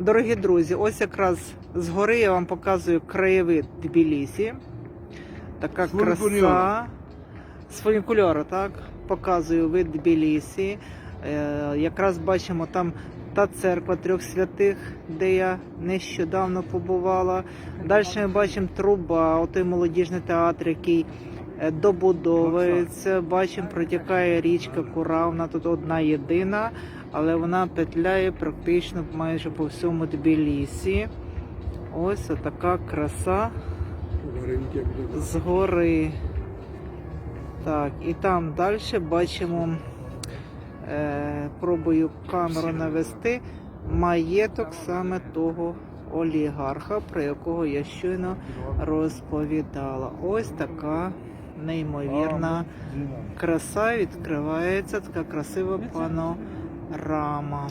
Дорогі друзі, ось якраз згори я вам показую краєвид Тбілісі. Така З краса. фунікульора. З фунікульора, так. Показую вид Тбілісі. Е, якраз бачимо там та церква трьох святих, де я нещодавно побувала. Далі ми бачимо труба, отой молодіжний театр, який добудовується. Бачимо, протікає річка Кура, вона тут одна єдина, але вона петляє практично майже по всьому Тбілісі. Ось така краса буде. згори. Так, і там далі бачимо, е, пробую камеру навести, маєток саме того олігарха, про якого я щойно розповідала. Ось така неймовірна краса відкривається, така красива панорама.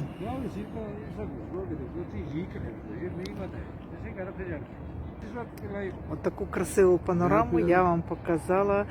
От таку красиву панораму я вам показала.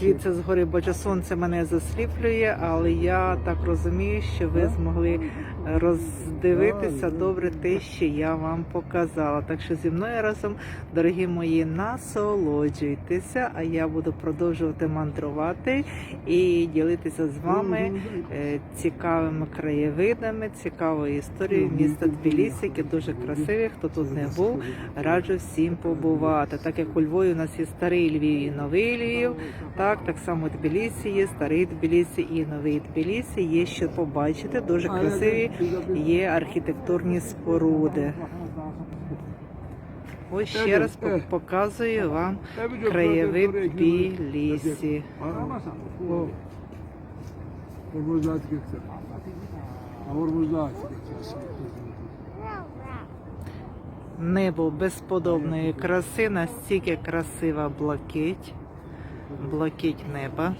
Звідси згори бачу, сонце мене засліплює, але я так розумію, що ви змогли роздивитися добре те, що я вам показала. Так що зі мною разом, дорогі мої, насолоджуйтеся, а я буду продовжувати мандрувати і ділитися з вами е, цікавими краєвидами, цікавою історією міста Тбілісі, яке дуже красиве. Хто тут не був, раджу всім побувати. Так як у Львові у нас є старий Львів і новий Львів, так так само у Тбілісі є старий Тбілісі і новий Тбілісі. Є що побачити. Дуже красиві є архітектурні споруди. Ось ще раз показую вам краєвид Тбілісі. Hormozlatike А hormozlatike Небо безподобної краси, настільки красива блакить, блакить неба.